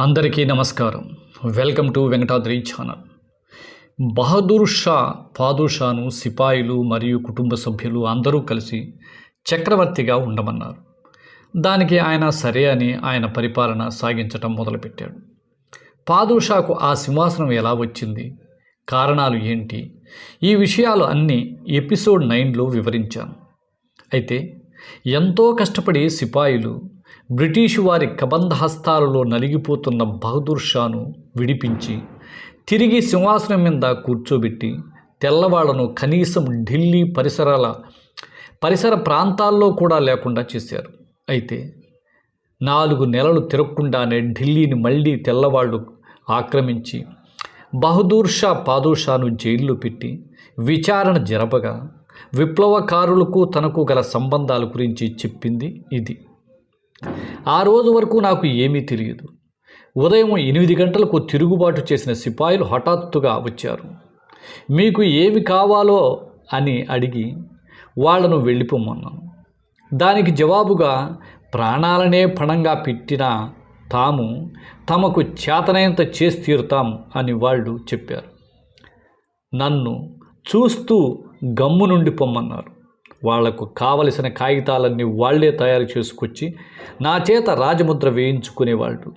అందరికీ నమస్కారం. Welcome to Venkatadri channel Bahadur Shah పాదుషాను సిపాయిలు మరియు కుటుంబ సభ్యులు అందరూ కలిసి చక్రవర్తిగా ఉండమన్నారు. దానికి ఆయన సరే అని ఆయన పరిపాలన సాగించటం మొదలుపెట్టాడు. పాదుషాకు ఆ సింహాసనం ఎలా వచ్చింది? కారణాలు ఏంటి? ఈ విషయాలు అన్నీ ఎపిసోడ్ నైన్లో వివరించాను. అయితే ఎంతో కష్టపడి సిపాయిలు బ్రిటిషు వారి కబంధ హస్తాలలో నలిగిపోతున్న బహదూర్ షాను విడిపించి తిరిగి సింహాసనం మీద కూర్చోబెట్టి తెల్లవాళ్ళను కనీసం ఢిల్లీ పరిసరాల పరిసర ప్రాంతాల్లో కూడా లేకుండా చేశారు. అయితే నాలుగు నెలలు తిరగకుండానే ఢిల్లీని మళ్ళీ తెల్లవాళ్ళు ఆక్రమించి బహదూర్ షా పాదుషాను జైల్లో పెట్టి విచారణ జరపగా విప్లవకారులకు తనకు గల సంబంధాల గురించి చెప్పింది ఇది. ఆ రోజు వరకు నాకు ఏమీ తెలియదు. ఉదయం ఎనిమిది గంటలకు తిరుగుబాటు చేసిన సిపాయిలు హఠాత్తుగా వచ్చారు. మీకు ఏమి కావాలో అని అడిగి వాళ్ళను వెళ్ళిపోమన్నాను. దానికి జవాబుగా ప్రాణాలనే పణంగా పెట్టిన తాము తమకు చేతనైనంత చేసి తీరుతాం అని వాళ్ళు చెప్పారు. నన్ను చూస్తూ గమ్ము నుండి పొమ్మన్నారు. వాళ్ళకు కావలసిన కాగితాలన్నీ వాళ్ళే తయారు చేసుకొచ్చి నా చేత రాజముద్ర వేయించుకునేవాళ్ళు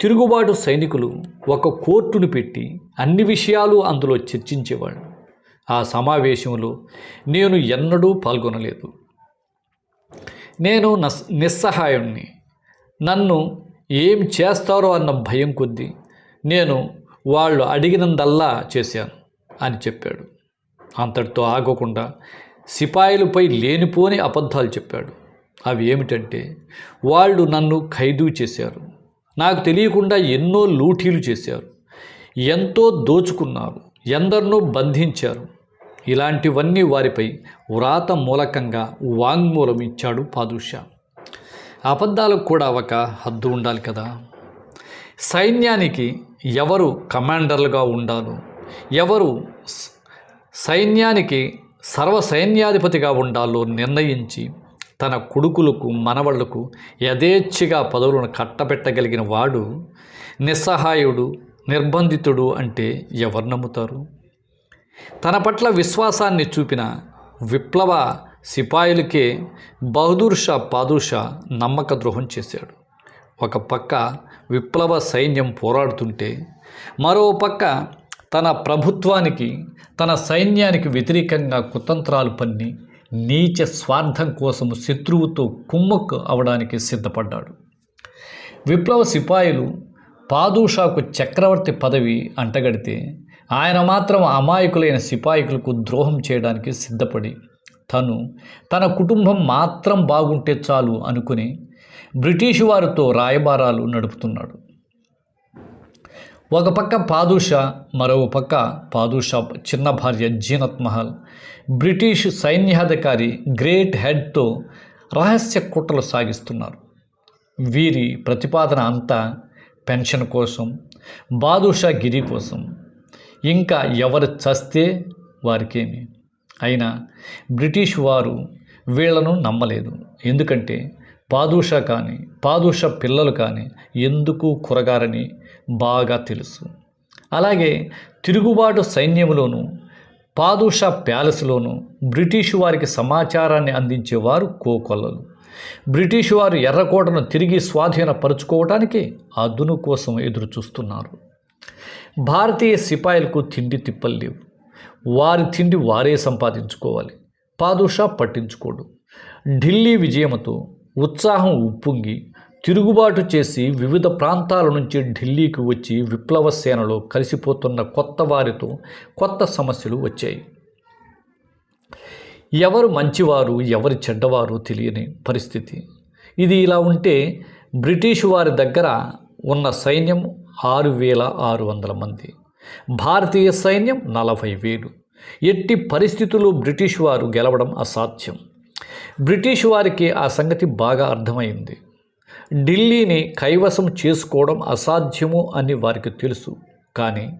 తిరుగుబాటు సైనికులు ఒక కోర్టును పెట్టి అన్ని విషయాలు అందులో చర్చించేవాళ్ళు ఆ సమావేశంలో నేను ఎన్నడూ పాల్గొనలేదు. నేను నస్ నిస్సహాయుణ్ణి. నన్ను ఏం చేస్తారో అన్న భయం కొద్దీ నేను వాళ్ళు అడిగినందల్లా చేశాను అని చెప్పాడు. అంతటితో ఆగకుండా సిపాయిలపై లేనిపోని అబద్ధాలు చెప్పాడు. అవి ఏమిటంటే వాళ్ళు నన్ను ఖైదు చేశారు. నాకు తెలియకుండా ఎన్నో లూటీలు చేశారు. ఎంతో దోచుకున్నారు. ఎందరినో బంధించారు. ఇలాంటివన్నీ వారిపై వ్రాత మూలకంగా వాంగ్మూలం ఇచ్చాడు పాదుషా అబద్ధాలకు కూడా ఒక హద్దు ఉండాలి కదా. సైన్యానికి ఎవరు కమాండర్లుగా ఉండాలో ఎవరు సైన్యానికి సర్వసైన్యాధిపతిగా ఉండాలో నిర్ణయించి తన కొడుకులకు మనవళ్ళకు యథేచ్ఛగా పదవులను కట్టబెట్టగలిగిన వాడు నిస్సహాయుడు నిర్బంధితుడు అంటే ఎవరు నమ్ముతారు? తన పట్ల విశ్వాసాన్ని చూపిన విప్లవ సిపాయిలకే బహదూర్ షా నమ్మక ద్రోహం చేశాడు. ఒక పక్క విప్లవ సైన్యం పోరాడుతుంటే మరో పక్క తన ప్రభుత్వానికి తన సైన్యానికి వ్యతిరేకంగా కుతంత్రాలు పన్ని నీచ స్వార్థం కోసం శత్రువుతో కుమ్మక్కు అవడానికి సిద్ధపడ్డాడు. విప్లవ సిపాయిలు పాదుషాకు చక్రవర్తి పదవి అంటగడితే ఆయన మాత్రం అమాయకులైన సిపాయికులకు ద్రోహం చేయడానికి సిద్ధపడి తను తన కుటుంబం మాత్రం బాగుంటే చాలు అనుకుని బ్రిటిష్ వారితో రాయబారాలు నడుపుతున్నాడు. ఒక పక్క పాదుషా మరో పక్క పాదుషా చిన్న భార్య జీనత్ మహల్. బ్రిటిష్ సైన్యాధికారి గ్రేట్ హెడ్తో రహస్య కుట్రలు సాగిస్తున్నారు. వీరి ప్రతిపాదన అంతా పెన్షన్ కోసం బాదుషా గిరి కోసం. ఇంకా ఎవరు చస్తే వారికేమి? అయినా బ్రిటిష్ వారు వీళ్ళను నమ్మలేదు. ఎందుకంటే పాదుషా కానీ పాదుషా పిల్లలు కానీ ఎందుకు కురగారని బాగా తెలుసు. అలాగే తిరుగుబాటు సైన్యంలోనూ పాదుషా ప్యాలెస్లోనూ బ్రిటిష్ వారికి సమాచారాన్ని అందించేవారు కోకొల్లలు. బ్రిటిష్ వారు ఎర్రకోటను తిరిగి స్వాధీనపరుచుకోవటానికి అదును కోసం ఎదురు చూస్తున్నారు భారతీయ సిపాయిలకు తిండి తిప్పలు లేవు. వారి తిండి వారే సంపాదించుకోవాలి. పాదుషా పట్టించుకోడు. ఢిల్లీ విజయంతో ఉత్సాహం ఉప్పొంగి తిరుగుబాటు చేసి వివిధ ప్రాంతాల నుంచి ఢిల్లీకి వచ్చి విప్లవ సేనలో కలిసిపోతున్న కొత్త వారితో కొత్త సమస్యలు వచ్చాయి. ఎవరు మంచివారు ఎవరు చెడ్డవారు తెలియని పరిస్థితి. ఇది ఇలా ఉంటే బ్రిటిష్ వారి దగ్గర ఉన్న సైన్యం ఆరు వేల ఆరు వందల మంది. భారతీయ సైన్యం నలభై వేలు. ఎట్టి పరిస్థితుల్లో బ్రిటిష్ వారు గెలవడం అసాధ్యం. బ్రిటిష్ వారికి ఆ సంగతి బాగా అర్థమైంది. ఢిల్లీని కైవసం చేసుకోవడం అసాధ్యము అని వారికి తెలుసు కానీ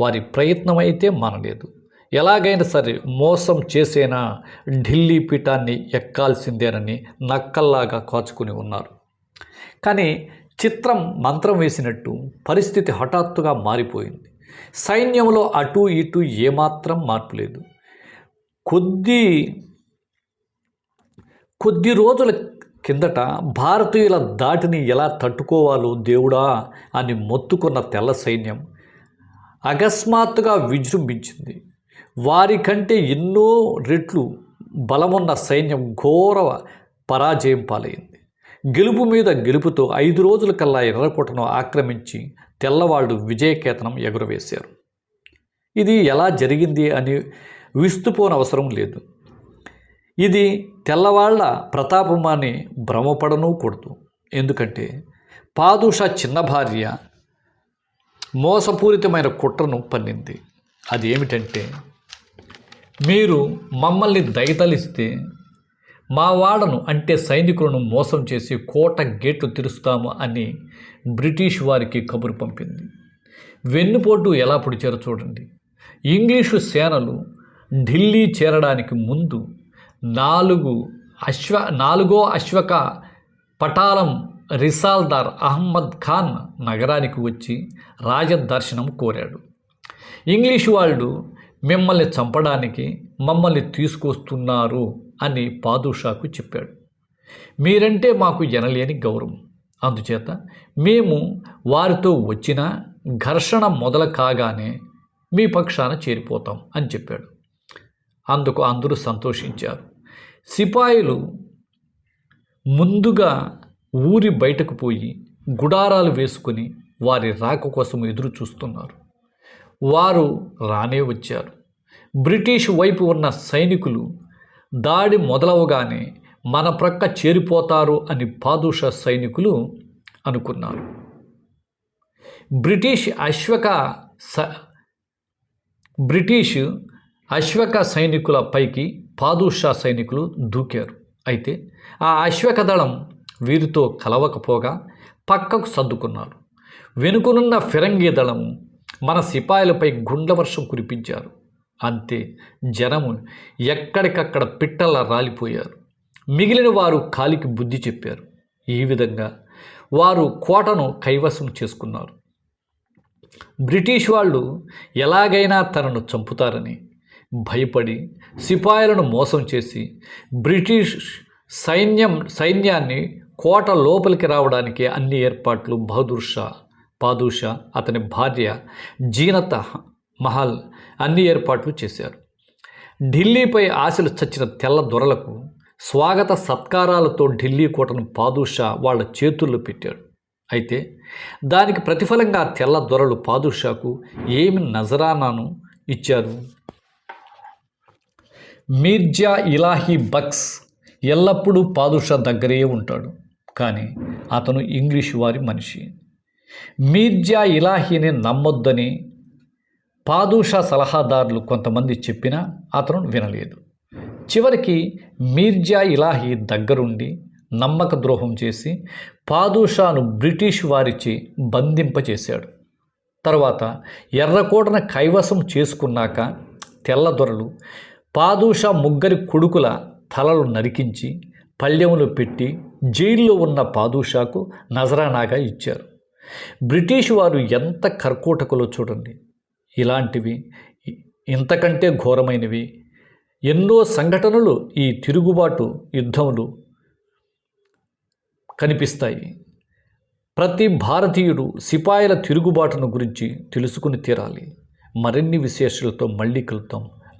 వారి ప్రయత్నం అయితే మానలేదు. ఎలాగైనా సరే మోసం చేసేనా? ఢిల్లీ పీఠాన్ని ఎక్కాల్సిందేనని నక్కల్లాగా కాచుకుని ఉన్నారు. కానీ చిత్రం మంత్రం వేసినట్టు పరిస్థితి హఠాత్తుగా మారిపోయింది. సైన్యంలో అటు ఇటు ఏమాత్రం మార్పు లేదు. కొద్ది కొద్ది రోజుల కిందట భారతీయుల దాటిని ఎలా తట్టుకోవాలో దేవుడా అని మొత్తుకున్న తెల్ల సైన్యం అకస్మాత్తుగా విజృంభించింది. వారి కంటే ఎన్నో రెట్లు బలమున్న సైన్యం ఘోర పరాజయం పాలైంది. గెలుపు మీద గెలుపుతో ఐదు రోజుల కల్లా ఎర్రకోటను ఆక్రమించి తెల్లవాళ్ళు విజయకేతనం ఎగురవేశారు. ఇది ఎలా జరిగింది అని విస్తుపోనవసరం లేదు. ఇది తెల్లవాళ్ళ ప్రతాపమాని భ్రమపడనూ కూడదు ఎందుకంటే పాదుషా చిన్న భార్య మోసపూరితమైన కుట్రను పన్నింది. అది ఏమిటంటే మీరు మమ్మల్ని దయతలిస్తే మా వాడను అంటే సైనికులను మోసం చేసి కోట గేట్లు తెరుస్తాము అని బ్రిటిష్ వారికి కబురు పంపింది. వెన్నుపోటు ఎలా పొడిచారో చూడండి. ఇంగ్లీషు సేనలు ఢిల్లీ చేరడానికి ముందు నాలుగు అశ్వ నాలుగో అశ్వక పటాలం రిసాల్దార్ అహ్మద్ ఖాన్ నగరానికి వచ్చి రాజదర్శనం కోరాడు. ఇంగ్లీష్ వాళ్ళు మిమ్మల్ని చంపడానికి మమ్మల్ని తీసుకొస్తున్నారు అని పాదుషాకు చెప్పాడు. మీరంటే మాకు ఎనలేని గౌరవం. అందుచేత మేము వారితో వచ్చిన ఘర్షణ మొదలు కాగానే మీ పక్షాన చేరిపోతాం అని చెప్పాడు. అందుకు అందరూ సంతోషించారు. సిపాయిలు ముందుగా ఊరి బయటకు పోయి గుడారాలు వేసుకొని వారి రాక కోసం ఎదురు చూస్తున్నారు. వారు రానే వచ్చారు. బ్రిటిష్ వైపు ఉన్న సైనికులు దాడి మొదలవగానే మన ప్రక్క చేరిపోతారు అని పాదుష సైనికులు అనుకున్నారు. బ్రిటిష్ అశ్వక స బ్రిటిష్ అశ్వక సైనికుల పైకి పాదుషా సైనికులు దూకారు. అయితే ఆ అశ్వక దళం వీరితో కలవకపోగా పక్కకు సర్దుకున్నారు. వెనుకనున్న ఫిరంగి దళం మన సిపాయిలపై గుండ్లవర్షం కురిపించారు. అంతే జనము ఎక్కడికక్కడ పిట్టల్లా రాలిపోయారు. మిగిలిన వారు కాలికి బుద్ధి చెప్పారు. ఈ విధంగా వారు కోటను కైవసం చేసుకున్నారు. బ్రిటిష్ వాళ్ళు ఎలాగైనా తనను చంపుతారని భయపడి సిపాయిలను మోసం చేసి బ్రిటిష్ సైన్యం సైన్యాన్ని కోట లోపలికి రావడానికి అన్ని ఏర్పాట్లు బహదూర్ షా పాదూషా అతని భార్య జీనత మహల్ అన్ని ఏర్పాట్లు చేశారు. ఢిల్లీపై ఆశలు చచ్చిన తెల్ల దొరలకు స్వాగత సత్కారాలతో ఢిల్లీ కోటను పాదూషా వాళ్ళ చేతుల్లో పెట్టాడు. అయితే దానికి ప్రతిఫలంగా తెల్ల దొరలు పాదుషాకు ఏమి నజరానాను ఇచ్చారు? మీర్జా ఇలాహీ బక్స్ ఎల్లప్పుడూ పాదుషా దగ్గరే ఉంటాడు. కానీ అతను ఇంగ్లీష్ వారి మనిషి. మీర్జా ఇలాహీని నమ్మొద్దని పాదుషా సలహాదారులు కొంతమంది చెప్పినా అతను వినలేదు. చివరికి మీర్జా ఇలాహీ దగ్గరుండి నమ్మక ద్రోహం చేసి పాదుషాను బ్రిటిష్ వారిచే బంధింపచేశాడు. తర్వాత ఎర్రకోటను కైవసం చేసుకున్నాక తెల్లదొరలు పాదుషా ముగ్గురి కొడుకుల తలలు నరికించి పళ్ళెములు పెట్టి జైల్లో ఉన్న పాదుషాకు నజరానాగా ఇచ్చారు. బ్రిటిష్ వారు ఎంత కర్కోటకులో చూడండి. ఇలాంటివి ఇంతకంటే ఘోరమైనవి. ఎన్నో సంఘటనలు ఈ తిరుగుబాటు యుద్ధములు కనిపిస్తాయి. ప్రతి భారతీయుడు సిపాయిల తిరుగుబాటును గురించి తెలుసుకుని తీరాలి. మరిన్ని విశేషాలతో మళ్ళీ కలుద్దాం.